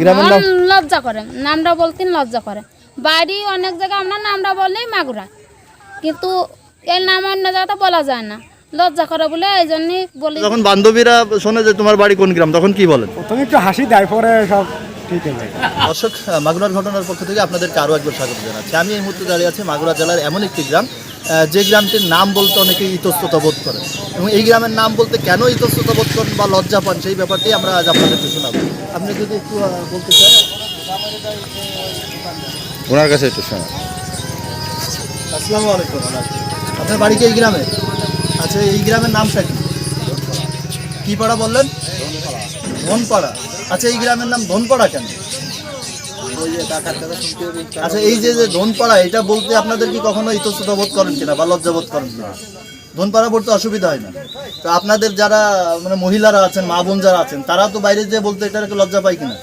গ্রামের নাম? লজ্জা করে নামটা বলতে লজ্জা করে। বাড়ি অনেক জায়গায় আমরা নামটা বললেই মাগুরা। কিন্তু এর নাম অন্য জায়গাতে বলা যায় না। লজ্জা করে বলে এই জন্যই বলি। যখন বান্ধবীরা শোনে যে তোমার বাড়ি কোন গ্রাম তখন কি বলেন? প্রথমে একটু হাসি দেয় পরে সব ঠিক হয়ে যায়। দর্শক মাগুরার ঘটনার পক্ষ থেকে আপনাদেরকে আরও একবার স্বাগত জানাচ্ছি। আমি এই মুহূর্তে দাঁড়িয়ে আছি মাগুরা জেলার এমন একটি গ্রাম যে গ্রামটির নাম বলতে অনেকে ইতস্ততা বোধ করে এবং এই গ্রামের নাম বলতে কেন ইতস্ততা বোধ করেন বা লজ্জা পান সেই ব্যাপারটি আমরা আজ আপনাদেরকে শোনাবো। আপনি যদি একটু বলতে চান। ওনার কাছে একটু শোনা আসসালামু আলাইকুম। আপনার বাড়ি কি এই গ্রামে? আচ্ছা এই গ্রামের নামটা কি? কি পাড়া বললেন? ধনপাড়া। আচ্ছা এই গ্রামের নাম ধনপাড়া কেন? আচ্ছা এই যে যে ধনপাড়া এটা বলতে আপনাদের কি কখনো ইতস্ততা বোধ করেন কিনা বা লজ্জা বোধ করেন কিনা? ধনপাড়া পড়তে অসুবিধা হয় না। তো আপনাদের যারা মানে মহিলারা আছেন মা বোন যারা আছেন তারা তো বাইরে যে বলতে এটাকে লজ্জা পায় কিনা?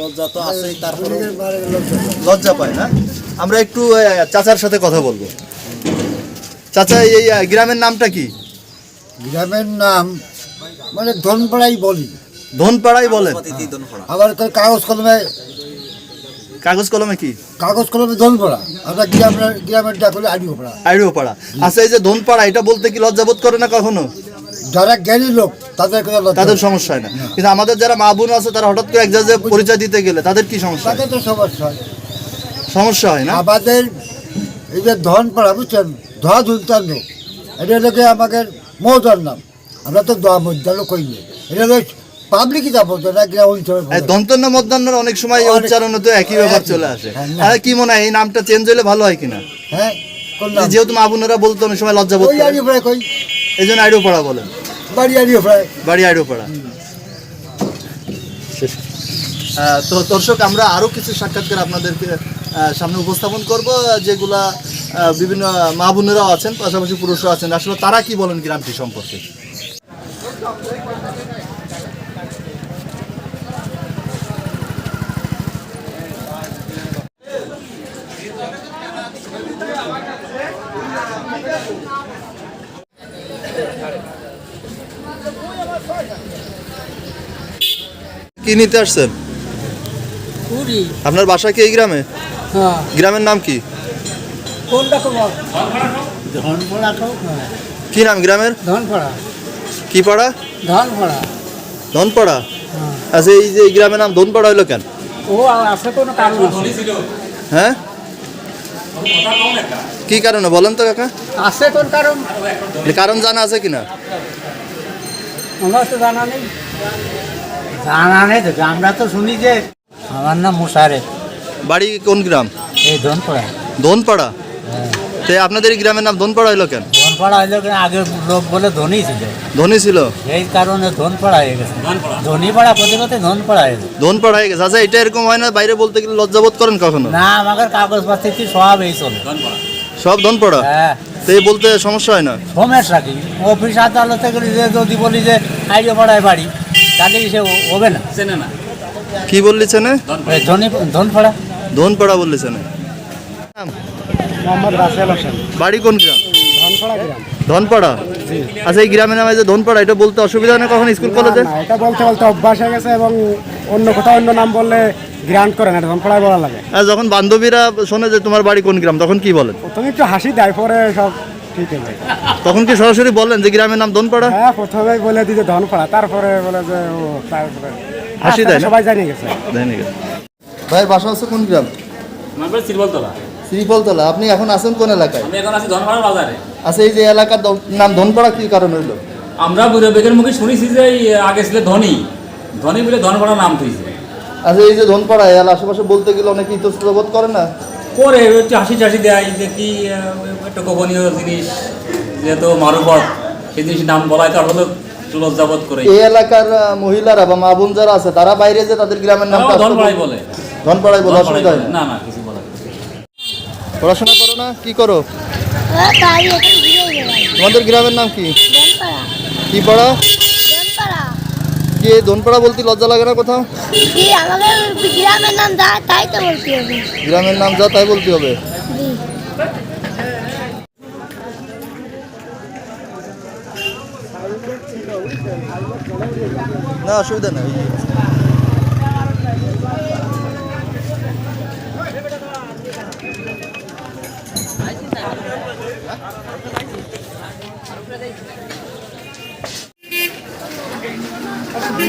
লজ্জা তো আছেই তারপরে লজ্জা পায় না? আমরা একটু চাচার সাথে কথা বলব। চাচা এই গ্রামের নামটা কি? গ্রামের নাম মানে ধনপাড়াই বলি। ধনপাড়াই বলেন। আবার তো কাগজ কলমে কাগজ কলমে কি? কাগজ কলমে ধনপাড়া আমরা গ্রামের গ্রামের ডাক হলে আড়িও পাড়া আইডিও পাড়া আচ্ছা এই যে ধনপাড়া এটা বলতে কি লজ্জাবোধ করে না কখনো? যারা জ্ঞানী লোক তাদের তাদের সমস্যা হয় না। কিন্তু আমাদের যারা মা বোন আছে তারা হঠাৎ করে এক জায়গায় পরিচয় দিতে গেলে তাদের কি সমস্যা? তাদের তো সমস্যা হয়। সমস্যা হয় না? আমাদের এই যে ধনপাড়া বুঝছেন? ধোয়া ধুলতান লোক। এটা লোকে আমাদের মৌজার নাম। আমরা তো দোয়া মজ্জার লোক নেই এটা পাবলিকই না এই দন্তন্য মধ্যাহ্নের অনেক সময় উচ্চারণ তো একই ব্যাপার চলে আসে। হ্যাঁ, আর কি মনে হয় এই নামটা চেঞ্জ হলে ভালো হয় কিনা? হ্যাঁ যেহেতু বলতো অনেক সময় কই? এই জন্য আইডিও পাড়া বলেন বাড়ি বাড়ি তো দর্শক আমরা আরও কিছু সাক্ষাৎকার আপনাদেরকে সামনে উপস্থাপন করব যেগুলা বিভিন্ন মা বোনেরাও আছেন পাশাপাশি পুরুষরা আছেন। আসলে তারা কি বলেন গ্রামটি সম্পর্কে? কি নিতে আসছেন? আপনার বাসা কি এই গ্রামে? গ্রামের নাম কি? কি। নাম গ্রামের? ধনপাড়া। কি পাড়া? ধনপাড়া। ধনপাড়া? আচ্ছা এই যে এই গ্রামের নাম ধনপাড়া হইল কেন? ও আছে কোনো কারণ হ্যাঁ? কি কারণে? বলেন তো কাকা। আছে কোন কারণ? কারণ জানা আছে কিনা? আমরা তো জানা নেই। জানা নেই তো আমরা তো শুনি যে আমার নাম মুসারে বাড়ি কোন গ্রাম? এই ধনপাড়া ধনপাড়া তো আপনাদের এই গ্রামের নাম ধনপাড়া হইল কেন? ধনপাড়া হইলে কি আগে লোক বলে ধনী ছিল। ধনী ছিল? এই কারণে ধনপাড়া হয়ে গেছে। ধনীপাড়া প্রতি কথা ধনপাড়া হয়ে গেছে। ধনপাড়া হয়ে গেছে। আচ্ছা এটা এরকম হয় না? বাইরে বলতে গেলে লজ্জাবোধ করেন কখনো? না আমাদের কাগজ পাতি সব এই চলে। সব ধনপাড়া? হ্যাঁ। তো বলতে সমস্যা হয় না? সমস্যা কি? অফিস আদালতে গেলে যে যদি বলি যে আইডিও পাড়ায় বাড়ি তাহলে কি সে হবে না। কি বললি চেনে? এই ধনী ধনপাড়া। ধনপাড়া বললি চেনে। মোহাম্মদ রাসেল হোসেন। বাড়ি কোন গ্রাম? ধনপাড়া আচ্ছা এই গ্রামের নামে যে ধনপাড়া এটা বলতে অসুবিধা হয় না কখন স্কুল কলেজে? না, এটা বলতে বলতে অভ্যাস হয়ে গেছে এবং অন্য কোথাও অন্য নাম বললে গ্রান্ট করে না এটা ধনপাড়ায় বলা লাগে। আর যখন বান্ধবীরা শোনে যে তোমার বাড়ি কোন গ্রাম তখন কি বলেন? প্রথমে একটু হাসি দেয় পরে সব ঠিক হয়ে তখন কি সরাসরি বললেন যে গ্রামের নাম ধনপাড়া? হ্যাঁ প্রথমেই বলে দিতে ধনপাড়া তারপরে বলে যে ও তারপরে হাসি দেয় সবাই জানিয়ে গেছে। দেয় নাকি ভাইয়ের বাসা আছে কোন গ্রাম? আমার বাড়ি শ্রীবলতলা শ্রীফলতলা আপনি এখন আছেন কোন এলাকায়? আমি এখন আছি ধনপাড়া বাজারে। আচ্ছা এই যে এলাকার নাম ধনপাড়া কি কারণ হইল? আমরা বেগের মুখে শুনেছি যে আগে ছিল ধনী। ধনী বলে ধনপাড়া নাম তুইছে আচ্ছা এই যে ধনপাড়া এর আশেপাশে বলতে গেলে অনেকে ইতস্তত বোধ করে না? করে একটু হাসি টাসি দেয় যে কি একটা গোপনীয় জিনিস যেহেতু মারুপথ সেই জিনিসের নাম বলাই তো আসলে একটু লজ্জাবোধ করে এই এলাকার মহিলারা বা মা বোন যারা আছে তারা বাইরে যে তাদের গ্রামের নাম ধনপাড়াই বলে ধনপাড়ায় বলে ধনপাড়াই অসুবিধা হয়। না। না। পড়াশোনা করো না? কি করো? গেলাম তোমাদের গ্রামের নাম কি? কি পাড়া? কি এই ধনপাড়া বলতে লজ্জা লাগে না কোথাও? গ্রামের নাম দা তাই তো বলতে হবে। গ্রামের নাম যা তাই বলতে হবে। না অসুবিধা নেই।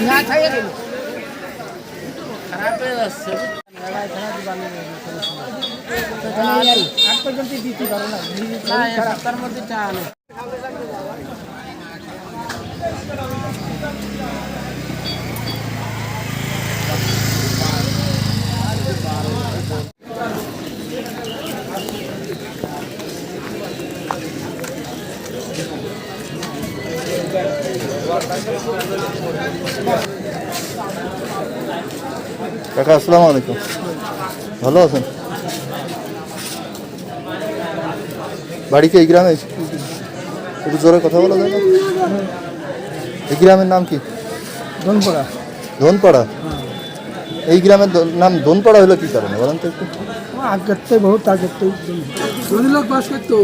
না খাইয়ে গেল খারাপ হয়ে যাচ্ছে আট পর্যন্ত দিতে পারো না তার মধ্যে চা আনো Thank you. কাকা আসসালামু আলাইকুম। ভালো আছেন? বাড়িতে এই গ্রামে? একটু জোরে কথা বলা যায় এই গ্রামের নাম কি? ধনপড়া। ধনপাড়া? এই গ্রামের নাম ধনপাড়া হলো কি কারণে বলেন তো একটু। আগের থেকে বহুত আগের থেকে। ধনী লোক বাস করতো।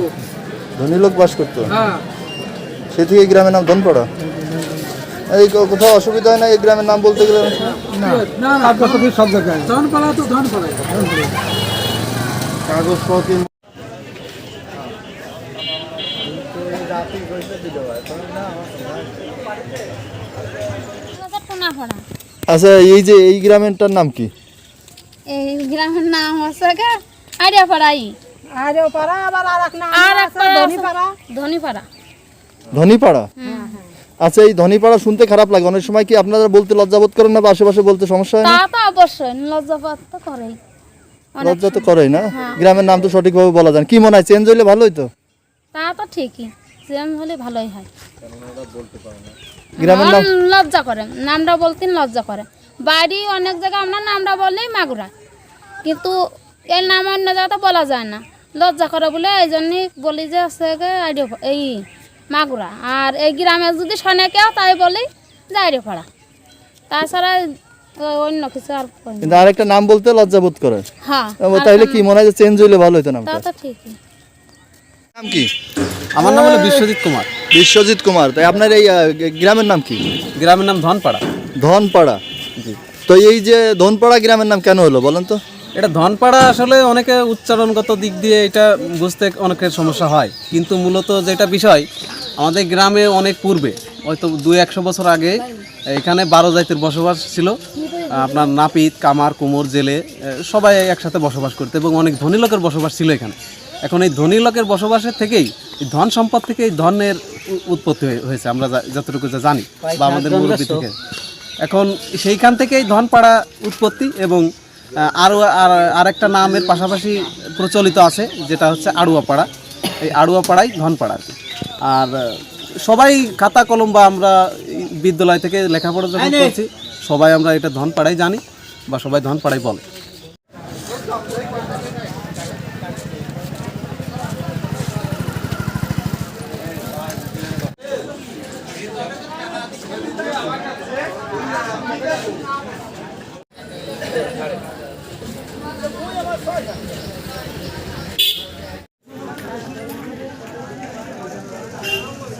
ধনী লোক বাস করতো? হ্যাঁ। সে থেকে এই গ্রামের নাম ধনপাড়া? এই কোথাও অসুবিধা হয় না এই গ্রামের নাম বলতে গেলে? সব জায়গায়। ধনপাড়া ধনপাড়া কাগজপত্র আচ্ছা এই যে এই গ্রামেরটার নাম কি? এই গ্রামের নাম হচ্ছে আবার আর এক নাম আর একটা ধনীপাড়া। ধনীপাড়া। আচ্ছা এই ধনীপাড়া শুনতে খারাপ লাগে। অনেক সময় কি আপনারা বলতে লজ্জাবোধ করেন না বা আশেপাশে বলতে সমস্যা হয় তা তো অবশ্যই লজ্জাপাত তো করেই। লজ্জা তো করেই না? গ্রামের নাম তো সঠিকভাবে বলা যায় কি মনে হয় চেঞ্জ হইলে ভালোই তো? তা তো ঠিকই সেম হলে ভালোই হয়। গ্রামের নাম লজ্জা করে নামটা বলতে লজ্জা করে। বাড়ি অনেক জায়গায় আমরা নামটা বললেই মাগুরা। কিন্তু এর নাম অন্য জায়গাতে বলা যায় না। লজ্জা করে বলে এই জন্যই বলি যে আছে এই মাগুরা। আর এই গ্রামে যদি শোনে কেউ তাই বলি যে আইডিও পাড়া তাছাড়া অন্য কিছু আর কিন্তু আরেকটা নাম বলতে লজ্জা বোধ করে। হ্যাঁ ও, কি মনে হয় চেঞ্জ হইলে ভালো হতো তা তো ঠিকই। নাম কি? আমার নাম হলো বিশ্বজিৎ কুমার। বিশ্বজিৎ কুমার। তাই আপনার এই গ্রামের নাম কি? গ্রামের নাম ধনপাড়া। ধনপাড়া। তো এই যে ধনপাড়া গ্রামের নাম কেন হলো বলেন তো? এটা ধনপাড়া আসলে অনেকে উচ্চারণগত দিক দিয়ে এটা বুঝতে অনেকের সমস্যা হয়। কিন্তু মূলত যেটা বিষয় আমাদের গ্রামে অনেক পূর্বে হয়তো দুই একশো বছর আগে এখানে বারো জাতির বসবাস ছিল। আপনার নাপিত কামার কুমোর জেলে সবাই একসাথে বসবাস করতো এবং অনেক ধনী লোকের বসবাস ছিল এখানে। এখন এই ধনী লোকের বসবাসের থেকেই এই ধন সম্পদ থেকে এই ধনের উৎপত্তি হয়ে- হয়েছে আমরা যতটুকু যা জানি বা আমাদের মুরব্বী থেকে। এখন সেইখান থেকেই ধনপাড়া উৎপত্তি এবং আরও আর আরেকটা নামের পাশাপাশি প্রচলিত আছে যেটা হচ্ছে আড়ুয়াপাড়া এই আড়ুয়াপাড়াই ধনপাড়া আর কি। আর সবাই খাতা কলম বা আমরা বিদ্যালয় থেকে লেখাপড়া যখন করছি সবাই আমরা এটা ধন পাড়াই জানি বা সবাই ধন পাড়াই বলে।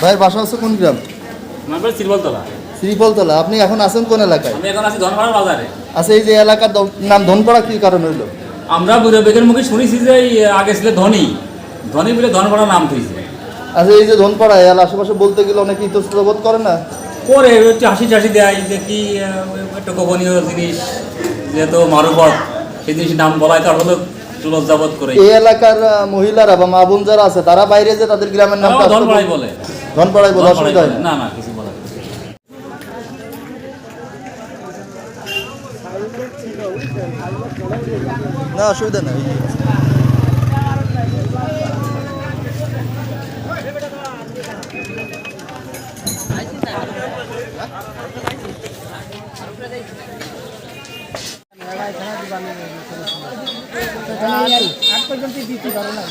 ভাইয়ের বাসা হচ্ছে কোন গ্রাম? আমার বাড়ি শ্রীবলতলা আপনি এখন আছেন কোন এলাকায়? আমি এখন আছি ধনপাড়া বাজারে। আচ্ছা এই যে এলাকার নাম ধনপাড়া কি কারণ হইল? আমরা বেগের মুখে শুনেছি যে আগে ছিল ধনী। ধনী বলে ধনপাড়া নাম দিয়েছে আচ্ছা এই যে ধনপাড়া এলাকার আশেপাশে বলতে গেলে অনেকে ইতস্তত বোধ করে না? করে একটু হাসি টাসি দেয় যে কি একটা গোপনীয় জিনিস যেহেতু মারুপথ সেই জিনিসের নাম বলাই তার হলো করে। এই এলাকার মহিলারা বা মা বোন যারা আছে তারা বাইরে যে তাদের গ্রামের নাম ধনপাড়াই বলে ধনপাড়ায় বলে অসুবিধা না? না না কিছু বলে না। না অসুবিধা নেই আট পর্যন্ত দিতে পারো না।